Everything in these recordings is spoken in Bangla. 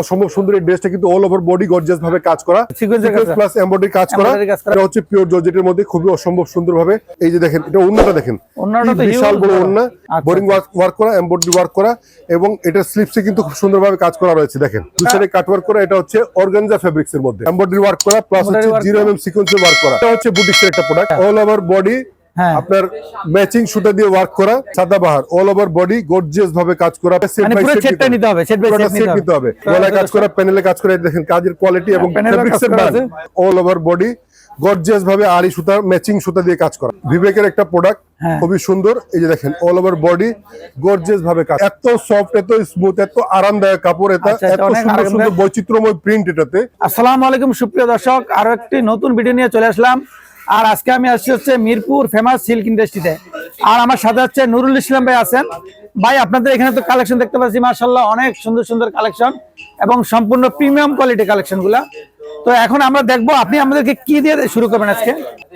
অসম্ভব সুন্দর এই ড্রেসটা কিন্তু অল ওভার বডি গর্জিয়াস ভাবে কাজ করা। প্লাস এমব্রয়ডারি কাজ করা। এটা হচ্ছে পিওর জর্জেটের মধ্যে খুবই অসম্ভব সুন্দর ভাবে এই যে দেখেন এটা অন্যটা দেখেন। বিশাল বড়। ওন্না। আচ্ছা, বোরিং ওয়ার্ক ওয়ার্ক করা এমব্রয়ডারি ওয়ার্ক করা এবং এটা স্লিপসে কিন্তু খুব সুন্দর ভাবে কাজ করা রয়েছে দেখেন। দুই সাইডে কাট ওয়ার্ক করা এটা হচ্ছে অর্গানজা ফেব্রিক্স এর মধ্যে। এমব্রয়ডারি ওয়ার্ক করা প্লাস হচ্ছে জিরো এমএম সিকোয়েন্সের ওয়ার্ক করা। এটা হচ্ছে বুটিক্সের একটা প্রোডাক্ট অল ওভার বডি। আপনার ম্যাচিং সুতা দিয়ে ওয়ার্ক করা Sadabahar all over body gorgeous ভাবে কাজ করা মানে পুরো সেটটা নিতে হবে সেট বাই সেট নিতে হবে। গলায় কাজ করা প্যানেলে কাজ করা দেখেন কাজের কোয়ালিটি এবং প্যানেলে ফেব্রিক্সের মান অল ওভার বডি গর্জিয়াস ভাবে আড়ি সুতা ম্যাচিং সুতা দিয়ে কাজ করা। বিবেকের একটা প্রোডাক্ট হ্যাঁ। খুবই সুন্দর। এই যে দেখেন অল ওভার বডি গর্জিয়াস ভাবে কাজ। এত সফট এত স্মুথ এত আরামদায়ক কাপড় এটা। আচ্ছা, এত সুন্দর সুন্দর বৈচিত্র্যময় প্রিন্ট এটাতে। আসসালামু আলাইকুম সুপ্রিয় দর্শক। আরও একটি নতুন ভিডিও নিয়ে চলে আসলাম। আর আজকে আমি আসছি হচ্ছে মিরপুর ফেমাস সিল্ক ইন্ডাস্ট্রিতে আর আমার সাথে হচ্ছে নুরুল ইসলাম ভাই আছেন। ভাই, আপনাদের এখানে তো কালেকশন দেখতে পাচ্ছি মার্শাল্লাহ অনেক সুন্দর সুন্দর কালেকশন এবং সম্পূর্ণ প্রিমিয়াম কোয়ালিটি কালেকশনগুলা। তো এখন আমরা দেখব আপনি আমাদেরকে কি দিয়ে শুরু করবেন আজকে?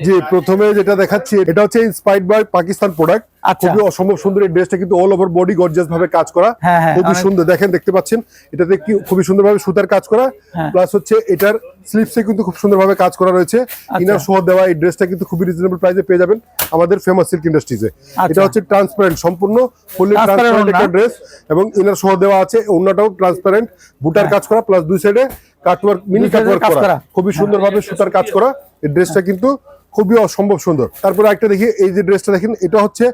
যে প্রথমে যেটা দেখাচ্ছি এটা হচ্ছে ইন্সপায়ার্ড বাই পাকিস্তান প্রোডাক্ট। খুবই অসম্ভব সুন্দর এই ড্রেসটা কিন্তু অল ওভার বডি গর্জিয়াস ভাবে কাজ করা। হ্যাঁ, হ্যাঁ, খুবই সুন্দর দেখেন দেখতে পাচ্ছেন? এটাতে কি খুবই সুন্দরভাবে সুতার কাজ করা। হ্যাঁ। প্লাস হচ্ছে এটার স্লিপসে কিন্তু খুব সুন্দরভাবে কাজ করা রয়েছে। আচ্ছা। ইনার সহ দেওয়া এই ড্রেসটা কিন্তু খুবই রিজনেবল প্রাইসে পেয়ে যাবেন আমাদের ফেমাস সিল্ক ইন্ডাস্ট্রিজে। এটা হচ্ছে ট্রান্সপারেন্ট সম্পূর্ণ ফুললি ট্রান্সপারেন্ট একটা ড্রেস এবং ইনার সহ দেওয়া আছে ওড়নাটাও ট্রান্সপারেন্ট বুটার কাজ করা প্লাস দুই সাইডে কাটওয়ার্ক মিনি কাটওয়ার্ক করা। খুবই সুন্দরভাবে সুতার কাজ করা। এই ড্রেসটা কিন্তু খুবই অসম্ভব সুন্দর। তারপরে একটা দেখি এই যে ড্রেসটা দেখেন এটা হচ্ছে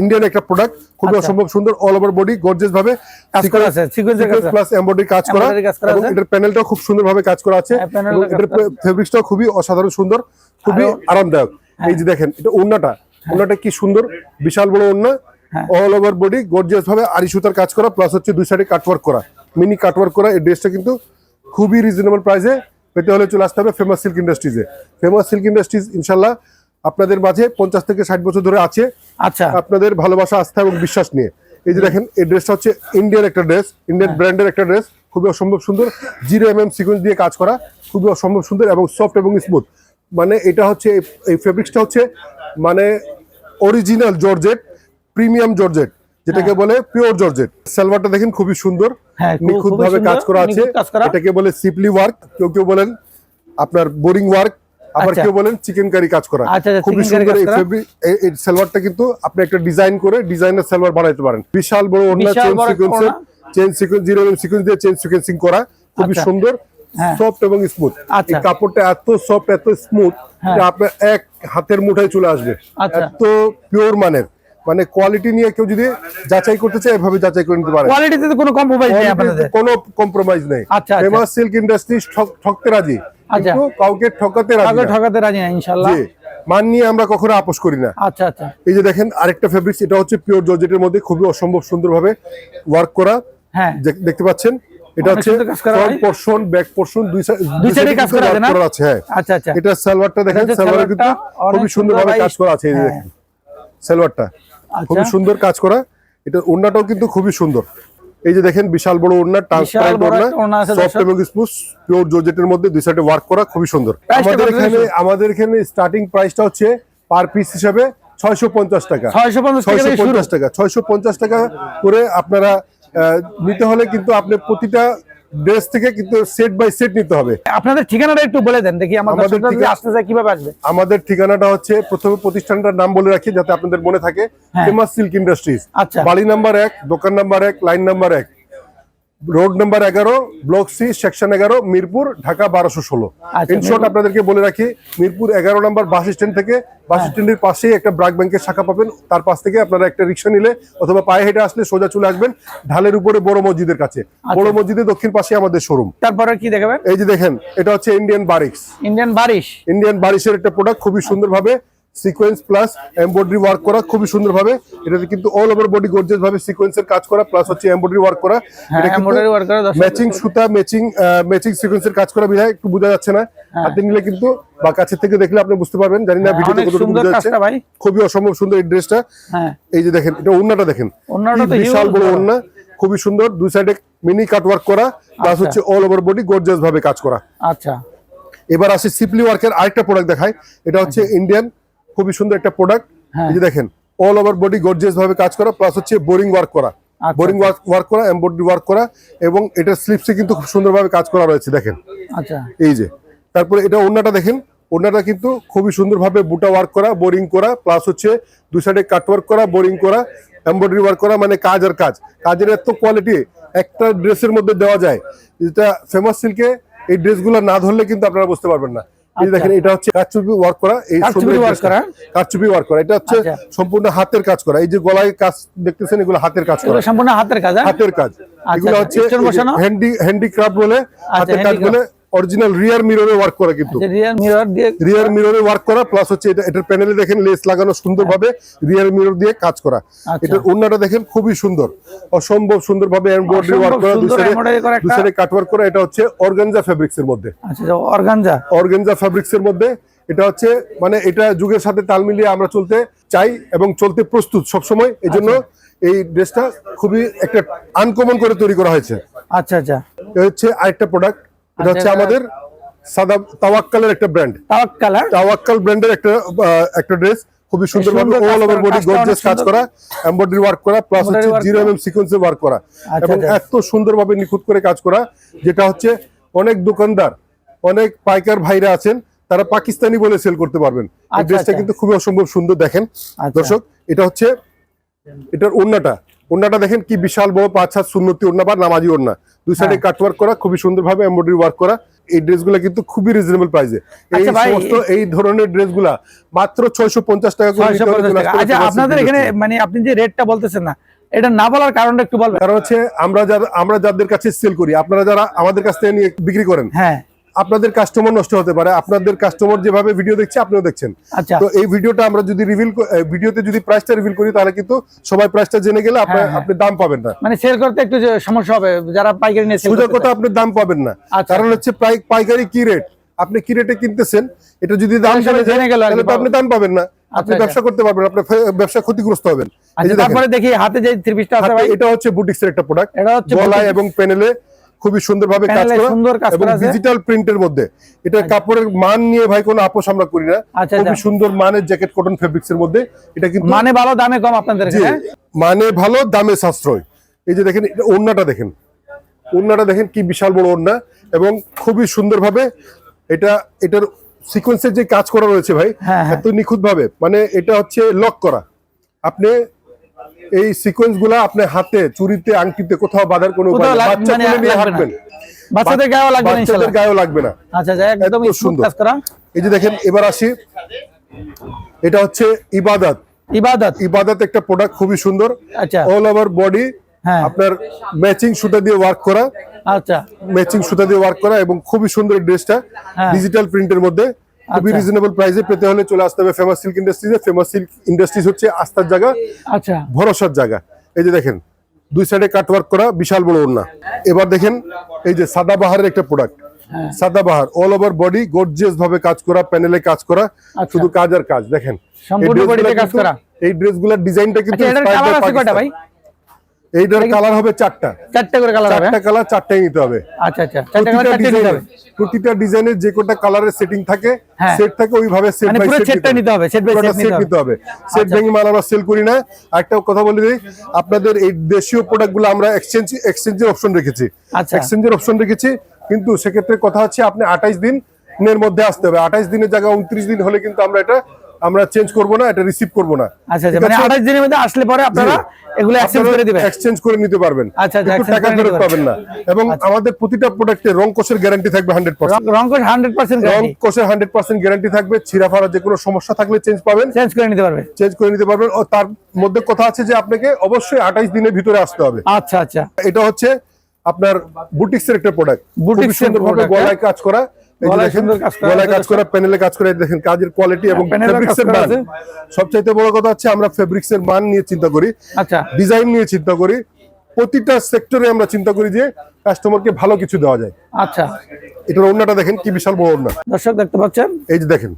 ইন্ডিয়ান একটা প্রোডাক্ট খুবই আচ্ছা। অসম্ভব সুন্দর অল ওভার বডি গর্জিয়াস ভাবে কাজ করা আছে, sequence এর কাজ। করা। প্লাস এমব্রয়ডারি কাজ করা এবং আছে। এটার প্যানেলটাও খুব সুন্দরভাবে কাজ করা আছে। হ্যাঁ, এটার ফেব্রিক্সটাও খুবই অসাধারণ সুন্দর খুবই আরামদায়ক। এই যে দেখেন এটা ওড়নাটা। ওড়নাটা কি সুন্দর বিশাল বড় ওড়না। হ্যাঁ। অল ওভার বডি গর্জিয়াস ভাবে আড়ি সুতার কাজ করা প্লাস হচ্ছে দুই সাইডে কাটওয়ার্ক করা। মিনি কাটওয়ার্ক করা এই ড্রেসটা কিন্তু খুবই রিজনেবল প্রাইসে পেতে হলে চলে আসতে হবে ফেমাস সিল্ক ইন্ডাস্ট্রিজে ফেমাস সিল্ক ইন্ডাস্ট্রিজ ইনশাল্লাহ আপনাদের মাঝে পঞ্চাশ থেকে ষাট বছর ধরে আছে। আচ্ছা। আপনাদের ভালোবাসা আস্থা এবং বিশ্বাস নিয়ে। এই যে দেখেন এই ড্রেসটা হচ্ছে ইন্ডিয়ান একটা ড্রেস ইন্ডিয়ান ব্র্যান্ডের একটা ড্রেস খুবই অসম্ভব সুন্দর। জিরো এম এম সিকোয়েন্স দিয়ে কাজ করা খুবই অসম্ভব সুন্দর এবং সফট এবং স্মুথ মানে এটা হচ্ছে এই- এই ফেব্রিক্সটা হচ্ছে মানে অরিজিনাল জর্জেট প্রিমিয়াম জর্জেট যেটাকে বলে পিওর জর্জেট সালোয়ারটা দেখেন খুবই সুন্দর হ্যাঁ, নিখুঁত ভাবে কাজ করা আছে। এটাকে বলে সিপলি ওয়ার্ক কেউ কেউ বলেন আপনার বোরিং ওয়ার্ক আবার আচ্ছা। কেউ বলেন চিকেন কারি কাজ করা আচ্ছা, আচ্ছা, খুবই সুন্দর এই সালোয়ারটা কিন্তু আপনি একটা ডিজাইন করে ডিজাইনের সালোয়ার বানাইতে পারেন বিশাল বড় বিশাল চেন সিকোয়েন্সের চেন সিকোয়েন্স জিরো সিকোয়েন্স দিয়ে চেন সিকোয়েন্সিং করা খুবই। সুন্দর হ্যাঁ। সফট এবং স্মুথ। এই কাপড়টা এত সফট এত স্মুথ হ্যাঁ। যে আপনার এক হাতের মুঠায় চলে আসবে। এত পিওর মানের মানে কোয়ালিটি নিয়ে কেউ যদি যাচাই করতে চায় এভাবে যাচাই করে নিতে পারে কোয়ালিটিতে তো কোনো কম্প্রোমাইজ নেই আপনাদের কোনো কম্প্রোমাইজ নেই আচ্ছা। ফেমাস সিল্ক ইন্ডাস্ট্রি ঠকতে রাজি আচ্ছা। কিন্তু কাউকে ঠকাতে রাজি না। ঠকাতে রাজি না ইনশাল্লাহ জি মান নিয়ে আমরা কখনো আপোষ করি না আচ্ছা আচ্ছা এই যে দেখেন আরেকটা ফেব্রিক্স এটা হচ্ছে পিওর জর্জেটের মধ্যে খুবই অসম্ভব সুন্দরভাবে ওয়ার্ক করা হ্যাঁ দেখতে পাচ্ছেন এটা হচ্ছে ফ্রন্ট। পোর্শন ব্যাক পোর্শন দুই সাইড দুই সাইডে কাজ করা আছে না? হ্যাঁ আচ্ছা আচ্ছা এটা সালোয়ারটা দেখেন সালোয়ারে কিন্তু সালোয়ারটা অনেক খুবই সুন্দর সুন্দরভাবে কাজ করা আছে এই হ্যাঁ। দেখেন সালোয়ারটা। খুবই সুন্দর কাজ করা। এটা ওড়নাটাও কিন্তু খুবই সুন্দর। এই যে দেখেন বিশাল বড় ওড়না ট্রান্সপারেন্ট ওড়না সফট এবং স্মুথ পিওর জর্জেটের মধ্যে দুই সাইডে ওয়ার্ক করা খুবই সুন্দর। আমাদের এখানে আমাদের এখানে স্টার্টিং প্রাইসটা হচ্ছে পার পিস হিসাবে ছয়শো পঞ্চাশ টাকা। ছয়শো পঞ্চাশ টাকা। ছয়শো পঞ্চাশ টাকা করে আপনারা নিতে হলে কিন্তু আপনি প্রতিটা ড্রেস থেকে কিন্তু সেট বাই সেট নিতে হবে। আপনাদের ঠিকানাটা একটু বলে দেন দেখি আমাদের আসতে চাই কীভাবে আসবে? আমাদের ঠিকানাটা হচ্ছে প্রথমে প্রতিষ্ঠানটার নাম বলে রাখি যাতে আপনাদের মনে থাকে। ফেমাস সিল্ক ইন্ডাস্ট্রিজ আচ্ছা। বাড়ি নাম্বার এক দোকান নাম্বার এক লাইন নাম্বার এক। রোড নাম্বার এগারো ব্লক সি সেকশন এগারো মিরপুর ঢাকা বারোশো ষোলো। আচ্ছা, ইনশর্ট আপনাদেরকে বলে রাখি মিরপুর এগারো নাম্বার বাস স্ট্যান্ড থেকে বাস হ্যাঁ। স্ট্যান্ডের পাশেই একটা ব্রাক ব্যাংকের শাখা পাবেন। তার পাশ থেকে আপনারা একটা রিক্সা নিলে অথবা পায়ে হেঁটে আসলে সোজা চলে আসবেন ঢালের উপরে বড় মসজিদের কাছে। আচ্ছা। বড় মসজিদের দক্ষিণ পাশে আমাদের শোরুম তারপরে কি দেখাবেন? এই যে দেখেন এটা হচ্ছে ইন্ডিয়ান বারিক্স ইন্ডিয়ান বারিশ ইন্ডিয়ান বারিশের একটা প্রোডাক্ট খুবই সুন্দরভাবে সিকোয়েন্স প্লাস এমব্রয়ডারি ওয়ার্ক করা খুবই সুন্দরভাবে। এটাতে কিন্তু অল ওভার বডি গর্জিয়াস ভাবে সিকোয়েন্সের কাজ করা প্লাস হচ্ছে এমব্রয়ডারি ওয়ার্ক করা। হ্যাঁ। ম্যাচিং সুতা ম্যাচিং ম্যাচিং সিকোয়েন্সের কাজ করা বিধায় একটু বোঝা যাচ্ছে না। হাতে নিলে কিন্তু বা কাছে থেকে দেখলে আপনি বুঝতে পারবেন। জানি না হ্যাঁ, ভিডিওতে কতটুকু সুন্দর বোঝা যাচ্ছে। খুবই অসম্ভব সুন্দর এই ড্রেসটা হ্যাঁ। এই যে দেখেন এটা ওন্নাটা দেখেন। বিশাল বড়। ওন্না খুবই সুন্দর। দুই সাইডে মিনি কাট ওয়ার্ক করা প্লাস আচ্ছা। হচ্ছে অল ওভার বডি গর্জিয়াস ভাবে কাজ করা। আচ্ছা। এবার আসি সিপলি ওয়ার্কের আরেকটা প্রোডাক্ট দেখায় এটা হচ্ছে ইন্ডিয়ান খুবই সুন্দর একটা প্রোডাক্ট হ্যাঁ। এই যে দেখেন অল ওভার বডি গর্জিয়াস ভাবে কাজ করা প্লাস হচ্ছে বোরিং ওয়ার্ক করা। বোরিং ওয়ার্ক করা এমব্রয়ডারি ওয়ার্ক করা এবং এটার স্লিপসে কিন্তু খুব সুন্দরভাবে কাজ করা রয়েছে দেখেন। আচ্ছা। এই যে তারপরে এটা ওড়নাটা দেখেন ওড়নাটা কিন্তু খুবই সুন্দরভাবে বুটা ওয়ার্ক করা বোরিং করা প্লাস হচ্ছে দু সাইডে কাট ওয়ার্ক করা বোরিং করা এমব্রয়ডারি ওয়ার্ক করা মানে কাজ আর কাজ। কাজের এত কোয়ালিটি একটা ড্রেসের মধ্যে দেওয়া যায় যেটা ফেমাস সিল্কে এই ড্রেসগুলো না ধরলে কিন্তু আপনারা বুঝতে পারবেন না। এই দেখেন এটা হচ্ছে কারচুপি ওয়ার্ক করা এই কারচুপি ওয়ার্ক করা? এটা হচ্ছে আচ্ছা। সম্পূর্ণ হাতের কাজ করা। এই যে গলায় কাজ দেখতেছেন এগুলো হাতের কাজ করা। সম্পূর্ণ হাতের কাজ? হাতের কাজ। এগুলো আচ্ছা, হচ্ছে হ্যান্ডি হ্যান্ডিক্রাফট বলে হাতের কাজ বলে অরিজিনাল রিয়ার মিররে ওয়ার্ক করা কিন্তু। রিয়ার মিরর দিয়ে রিয়ার মিররে ওয়ার্ক করা প্লাস হচ্ছে এটা এটার প্যানেলে দেখেন লেস লাগানো সুন্দরভাবে রিয়ার মিরর দিয়ে কাজ করা। আচ্ছা। এটার ওন্নাটা দেখেন খুবই সুন্দর। অসম্ভব সুন্দরভাবে এমব্রয়ডারি ওয়ার্ক করা দুই সাইডে কাট ওয়ার্ক করা এটা হচ্ছে অর্গানজা ফেব্রিক্স এর মধ্যে। আচ্ছা অর্গানজা অর্গানজা ফেব্রিক্স এর মধ্যে। এটা হচ্ছে মানে এটা যুগের সাথে তাল মিলিয়ে আমরা চলতে চাই এবং চলতে প্রস্তুত সবসময়। এই জন্য আচ্ছা। এই ড্রেসটা খুবই একটা আনকমন করে তৈরি করা হয়েছে। আচ্ছা আচ্ছা। এটা হচ্ছে আরেকটা প্রোডাক্ট এটা হচ্ছে আমাদের সাদা তাওয়াক্কালের একটা ব্র্যান্ড তাওয়াক তাওয়াক্কাল ব্র্যান্ডের একটা একটা ড্রেস খুবই সুন্দর কাজ অল ওভার বডি গর্জিয়াস কাজ করা এমব্রয়ডারি ওয়ার্ক করা প্লাস হচ্ছে জিরো এমএম সিকোয়েন্সে ওয়ার্ক করা। আচ্ছা, এবং আচ্ছা। এত সুন্দরভাবে নিখুঁত করে কাজ করা যেটা হচ্ছে অনেক দোকানদার অনেক পাইকার ভাইরা আছেন তারা পাকিস্তানি বলে সেল করতে পারবেন। এই ড্রেসটা আচ্ছা। কিন্তু খুবই অসম্ভব সুন্দর দেখেন। দর্শক এটা হচ্ছে এটার ওড়নাটা ওড়নাটা দেখেন কি বিশাল বড় পাঁচ হাত সুন্নতি ওড়না বা নামাজি ওড়না। দুই সাইডে। কাট ওয়ার্ক করা খুবই সুন্দরভাবে এমব্রয়ডারি ওয়ার্ক করা। এই ড্রেসগুলো কিন্তু খুবই রিজনেবল প্রাইসে এই আচ্ছা সমস্ত এই ধরনের ড্রেসগুলা মাত্র ছয়শো পঞ্চাশ টাকা করে আচ্ছা আপনাদের এখানে মানে আপনি যে রেটটা বলতেছেন না এটা না বলার কারণটা একটু বলবেন। কারণ হচ্ছে আমরা যারা আমরা যাদের কাছে সেল করি আপনারা যারা আমাদের কাছ থেকে নিয়ে বিক্রি করেন হ্যাঁ। আপনাদের কাস্টমার নষ্ট হতে পারে আপনাদের কাস্টমার যেভাবে ভিডিও দেখছে আপনিও দেখছেন। আচ্ছা। তো এই ভিডিওটা আমরা যদি রিভিল ভিডিওতে যদি প্রাইসটা রিভিল করি তাহলে কিন্তু সবাই প্রাইসটা জেনে গেলে হ্যাঁ, হ্যাঁ। আপনি দাম পাবেন না। মানে সেল করতে একটু সমস্যা হবে যারা পাইকারি নিয়ে সেল সোজা কথা আপনি দাম পাবেন না। আচ্ছা, কারণ হচ্ছে পাইকারি কি রেট আপনি কি রেটে কিনতেছেন? এটা যদি দাম জেনে গেল তাহলে তো আপনি দাম পাবেন না। আপনি আচ্ছা। ব্যবসা করতে পারবেন আপনার ব্যবসা ক্ষতিগ্রস্ত হবেন। তারপরে দেখি হাতে যে থ্রি পিসটা আছে ভাই। এটা হচ্ছে বুটিক্সের একটা প্রোডাক্ট এটা হচ্ছে গলায় এবং প্যানেলে খুবই সুন্দরভাবে কাজ করা সুন্দর কাজ এবং করা ডিজিটাল প্রিন্টের মধ্যে। এটা কাপড়ের মান নিয়ে ভাই কোনো আপোষ আমরা করি না। আচ্ছা, খুবই আচ্ছা। সুন্দর মানের জ্যাকেট কটন ফেব্রিক্স এর মধ্যে। এটা কিন্তু মানে ভালো দামে কম আপনাদের এখানে মানে ভালো দামে সাশ্রয়। এই যে দেখেন এটা ওড়নাটা দেখেন। ওড়নাটা দেখেন কি বিশাল বড় ওড়না। এবং খুবই সুন্দরভাবে এটা এটার সিকোয়েন্সের যে কাজ করা রয়েছে ভাই হ্যাঁ, হ্যাঁ। এত নিখুঁত ভাবে মানে এটা হচ্ছে লক করা। আপনি এই সিকোয়েন্সগুলা আপনি হাতে চুরিতে আংটিতে কোথাও বাঁধার কোনো উপায় নেই। বাচ্চা মানে কোলে নিয়ে হাঁটবেন। বাচ্চাদের গায়েও লাগবে না বাচ্চাদের গায়েও লাগবে না। আচ্ছা একদম সুন্দর। এই যে দেখেন এবার আসি। এটা হচ্ছে ইবাদত। ইবাদত। ইবাদত একটা প্রোডাক্ট খুবই সুন্দর। আচ্ছা। অল ওভার বডি আপনার ম্যাচিং সুতা দিয়ে ওয়ার্ক করা। আচ্ছা। ম্যাচিং সুতা দিয়ে ওয়ার্ক করা এবং খুবই সুন্দর ড্রেসটা। ডিজিটাল প্রিন্টের মধ্যে। খুবই আচ্ছা। রিজনেবল প্রাইসে পেতে হলে চলে আসতে হবে ফেমাস সিল্ক ইন্ডাস্ট্রিজে ফেমাস সিল্ক ইন্ডাস্ট্রিজ হচ্ছে আস্থার জায়গা আচ্ছা ভরসার জায়গা এই যে দেখেন দুই সাইডে কাট ওয়ার্ক করা বিশাল বড় ওড়না এবার দেখেন এই যে সাদা বাহারের একটা প্রোডাক্ট হ্যাঁ। সাদা বাহার অল ওভার বডি গর্জিয়াস ভাবে কাজ করা প্যানেলে কাজ করা আচ্ছা। শুধু কাজ আর কাজ দেখেন এই। এই ড্রেসগুলোর ডিজাইনটা কিন্তু এইটার কালার হবে চারটা। চারটে করে কালার চারটা কালার চারটাই নিতে হবে। আচ্ছা আচ্ছা। চারটে কালার প্রতিটা নিতে ডিজাইনের হবে। প্রতিটা ডিজাইনের যে কোটা কালারের সেটিং থাকে হ্যাঁ। সেট থাকে ওইভাবে সেট বাই সেট সেটটা নিতে হবে, by set সেট নিতে হবে। সেট আচ্ছা। ভেঙে মাল আমরা সেল করি না। একটা কথা বলে দিই আপনাদের এই দেশীয় প্রোডাক্টগুলো আমরা এক্সচেঞ্জ এক্সচেঞ্জের অপশন রেখেছি। আচ্ছা। এক্সচেঞ্জের অপশন রেখেছি কিন্তু সেক্ষেত্রে কথা হচ্ছে আপনি আঠাইশ দিন এর মধ্যে আসতে হবে। আঠাইশ দিনের জায়গায় উনত্রিশ দিন হলে কিন্তু আমরা এটা আমরা চেঞ্জ করব না এটা রিসিভ করব না। আচ্ছা আচ্ছা মানে আছে? আঠাশ দিনের মধ্যে আসলে পরে আপনারা এগুলো এক্সচেঞ্জ করে দিবেন। এক্সচেঞ্জ করে নিতে পারবেন। আচ্ছা, আচ্ছা, টাকা ফেরত পাবেন না। এবং আমাদের প্রতিটা প্রোডাক্টে রং কোষের গ্যারান্টি থাকবে হান্ড্রেড পার্সেন্ট রং কোড হান্ড্রেড পার্সেন্ট রং কোষের হান্ড্রেড পার্সেন্ট গ্যারান্টি থাকবে। ছিঁড়া ফাড়া যে কোনো সমস্যা থাকলে চেঞ্জ পাবেন। চেঞ্জ করে নিতে পারবে চেঞ্জ করে নিতে পারবেন। ও তার মধ্যে কথা আছে যে আপনাকে অবশ্যই আঠাইশ দিনের ভিতরে আসতে হবে। আচ্ছা আচ্ছা। এটা হচ্ছে আপনার বুটিক্সের একটা প্রোডাক্ট খুবই সুন্দরভাবে গলায় কাজ করা। গলায় কাজ করা, গলায় কাজ আছে। করা প্যানেলে কাজ করা দেখেন কাজের কোয়ালিটি এবং panel এ ফেব্রিক্স কাজ এর করা মান। সবচাইতে বড় কথা হচ্ছে আমরা ফেব্রিক্স মান নিয়ে চিন্তা করি আচ্ছা। ডিজাইন নিয়ে চিন্তা করি। প্রতিটা সেক্টরে আমরা চিন্তা করি যে কাস্টমারকে ভালো কিছু দেওয়া যায়। আচ্ছা। এটার ওড়নাটা দেখেন কি বিশাল বড় ওড়না দর্শক দেখতে পাচ্ছেন? এই যে দেখেন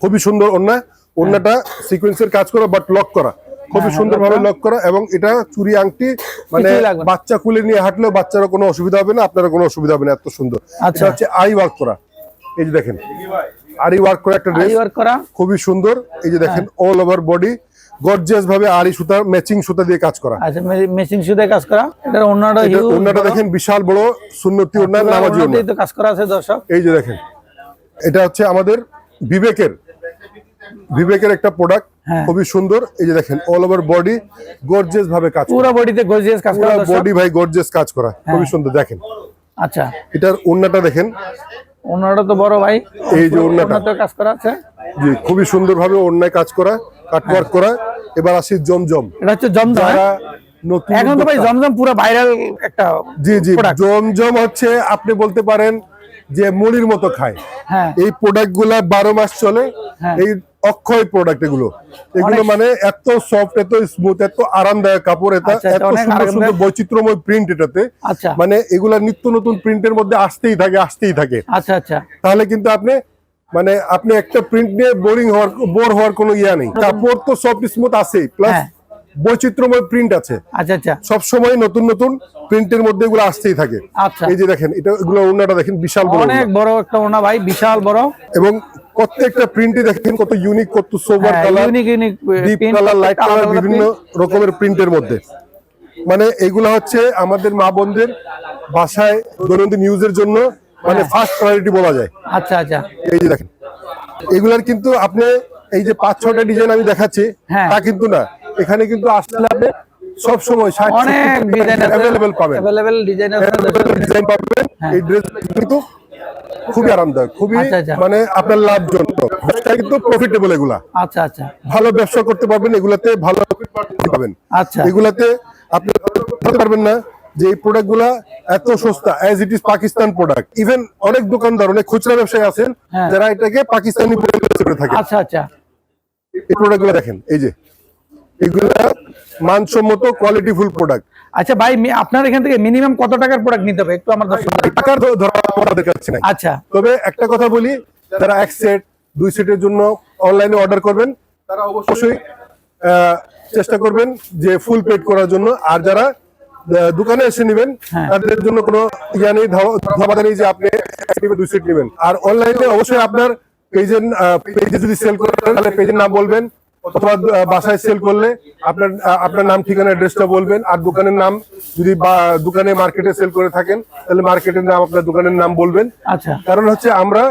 খুবই সুন্দর ওড়না ওড়নাটা সিকোয়েন্সের কাজ করা বাট লক করা। খুবই সুন্দর ভাবে লক করা এবং এটা চুরি আংটি মানে। বাচ্চা কুলে নিয়ে হাঁটলেও বাচ্চারও কোনো অসুবিধা হবে না আপনারা কোনো অসুবিধা হবে না এত সুন্দর। আচ্ছা। হচ্ছে আই ওয়ার্ক করা। এই যে দেখেন আরি ওয়ার্ক করা একটা ড্রেস আই ওয়ার্ক করা। খুবই সুন্দর। এই যে দেখেন হ্যাঁ। অল ওভার বডি গর্জিয়াস ভাবে আড়ি সুতা ম্যাচিং সুতা দিয়ে কাজ করা। আচ্ছা মেশিন সুদে কাজ করা। এটার এটা ওড়নাটা দেখেন বিশাল বড় সুন্নতি ওড়না নামাজি ওড়না। তো কাজ করা আছে দর্শক। এই যে দেখেন এটা হচ্ছে আমাদের বিবেকের বিবেকের একটা প্রোডাক্ট হ্যাঁ। খুবই সুন্দর। এই যে দেখেন অল ওভার বডি গর্জিয়াস ভাবে কাজ পুরো বডিতে গর্জিয়াস কাজ করা বডি ভাই গর্জিয়াস কাজ করা খুবই সুন্দর দেখেন। আচ্ছা। এটার ওড়নাটা দেখেন। অন্যটা তো বড় ভাই। এই যে। ওড়নাতেও কাজ করা আছে। জি খুবই সুন্দর ভাবে ওড়নায় কাজ করা কাটওয়ার্ক করা। এবার আসি জমজম। এটা হচ্ছে জমজম হ্যাঁ? নতুন এখন তো ভাই জমজম পুরো ভাইরাল একটা জি জি জমজম হচ্ছে আপনি বলতে পারেন যে মুড়ির মতো খায়। হ্যাঁ। এই প্রোডাক্টগুলা বারো মাস চলে। হ্যাঁ। এই অক্ষয় প্রোডাক্ট এগুলো। এগুলো মানে এত সফট এত স্মুথ এত আরামদায়ক কাপড় এটা আচ্ছা, এত সুন্দর সুন্দর বৈচিত্র্যময় প্রিন্ট এটাতে। আচ্ছা। মানে এগুলা নিত্য নতুন প্রিন্টের মধ্যে আসতেই থাকে আসতেই থাকে। আচ্ছা আচ্ছা। তাহলে কিন্তু আপনি মানে আপনি একটা প্রিন্ট নিয়ে বোরিং হওয়ার বোর হওয়ার কোনো ইয়া নেই। কাপড় তো সফট স্মুথ আছেই প্লাস হ্যাঁ। বৈচিত্র্যময় প্রিন্ট আছে। আচ্ছা আচ্ছা। সব সময় নতুন নতুন প্রিন্টের মধ্যে এগুলো আসতেই থাকে। আচ্ছা। এই যে দেখেন এটা এগুলো ওড়নাটা দেখেন বিশাল বড় অনেক বড় একটা ওনা ভাই বিশাল বড়। এবং প্রত্যেকটা প্রিন্টে দেখেন কত ইউনিক কত sober colour unique unique deep colour light colour বিভিন্ন রকমের প্রিন্টের মধ্যে। মানে এগুলা হচ্ছে আমাদের মা বোনদের বাসায় দৈনন্দিন ইউজের জন্য মানে হ্যাঁ। ফার্স্ট প্রায়োরিটি বলা যায়। আচ্ছা আচ্ছা। এই যে দেখেন এগুলার কিন্তু আপনি এই যে পাঁচ ছটা ডিজাইন আমি দেখাচ্ছি হ্যাঁ। তা কিন্তু না। এখানে কিন্তু আসলে আপনি সব সময় অনেক ডিজাইন অ্যাভেলেবেল পাবেন। অ্যাভেলেবেল ডিজাইন আছে ডিজাইন পাবেন। এই ড্রেস কিন্তু খুবই আরামদায়ক খুবই। আচ্ছা, আচ্ছা। মানে আপনার লাভজনক। ব্যবসা কিন্তু প্রফিটেবল এগুলা। আচ্ছা আচ্ছা। ভালো ব্যবসা করতে পারবেন এগুলাতে ভালো পাবেন। আচ্ছা। এগুলাতে আপনি পারবেন না যে এই প্রোডাক্টগুলা এত সস্তা as it is Pakistan product even অনেক দোকানদার অনেক খুচরা ব্যবসায়ী আছেন হ্যাঁ। যারা এটাকে পাকিস্তানি প্রোডাক্ট করে থাকে আচ্ছা আচ্ছা। এই প্রোডাক্টগুলো দেখেন এই যে। এগুলা মানসম্মত কোয়ালিটিফুল প্রোডাক্ট আচ্ছা ভাই আপনার এখান থেকে মিনিমাম কত টাকার প্রোডাক্ট নিতে হবে? একটু আমার টাকার ধরা আমাদের কাছে নাই। আচ্ছা। তবে একটা কথা বলি যারা এক সেট দুই সেটের জন্য অনলাইনে অর্ডার করবেন তারা অবশ্যই আহ, চেষ্টা করবেন যে ফুল পেড করার জন্য। আর যারা দোকানে এসে নেবেন হ্যাঁ। তাদের জন্য কোনো ইয়া নেই ধাবাধা নেই যে আপনি দুই সেট নেবেন। আর অনলাইনে অবশ্যই আপনার পেজের পেজে যদি সেল করেন তাহলে পেজের নাম বলবেন। অথবা বাসায় সেল করলে আপনার আপনার নাম ঠিকানা অ্যাড্রেসটা বলবেন। আর দোকানের নাম যদি বা- দোকানে মার্কেটে সেল করে থাকেন তাহলে মার্কেটের নাম আপনার দোকানের নাম বলবেন। আচ্ছা। কারণ হচ্ছে আমরা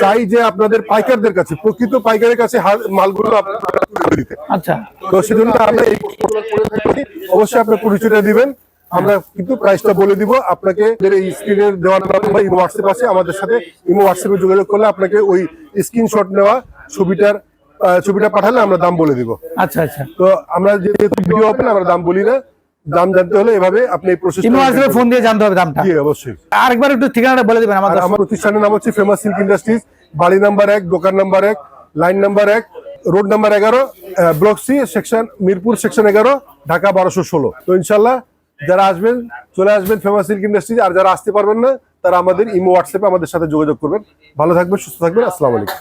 চাই যে আপনাদের পাইকারদের কাছে প্রকৃত পাইকারের কাছে মালগুলো আপনারা তুলে দিতে। আচ্ছা। তো সেজন্য আমরা এই অবশ্যই আপনার পরিচয়টা দিবেন। আমরা কিন্তু প্রাইসটা বলে দিব। আপনাকে এই স্ক্রিনের দেওয়ার নাম্বার ইমো হোয়াটসঅ্যাপ আছে আমাদের সাথে ইমো হোয়াটসঅ্যাপে যোগাযোগ করলে আপনাকে ওই স্ক্রিনশট নেওয়া ছবিটার ছবিটা পাঠালে আমরা দাম বলে দিব। আচ্ছা আচ্ছা। তো আমরা যেহেতু ভিডিও ওপেন আমরা দাম বলি না। দাম জানতে হলে এভাবে আপনি এই প্রসেস ইমো আসলে ফোন দিয়ে জানতে হবে দামটা। জি অবশ্যই। আরেকবার একটু ঠিকানাটা বলে দিবেন আমার আর আমার প্রতিষ্ঠানের নাম হচ্ছে ফেমাস সিল্ক ইন্ডাস্ট্রিজ বাড়ি নাম্বার এক দোকান নাম্বার এক লাইন নাম্বার এক রোড নাম্বার এগারো block C section Mirpur section এগারো ঢাকা বারোশো ষোলো। তো ইনশাল্লাহ যারা আসবেন চলে আসবেন ফেমাস সিল্ক ইন্ডাস্ট্রিজ আর যারা আসতে পারবেন না তারা আমাদের ইমো হোয়াটসঅ্যাপে আমাদের সাথে যোগাযোগ করবেন। ভালো থাকবেন সুস্থ থাকবেন। আসসালামু আলাইকুম।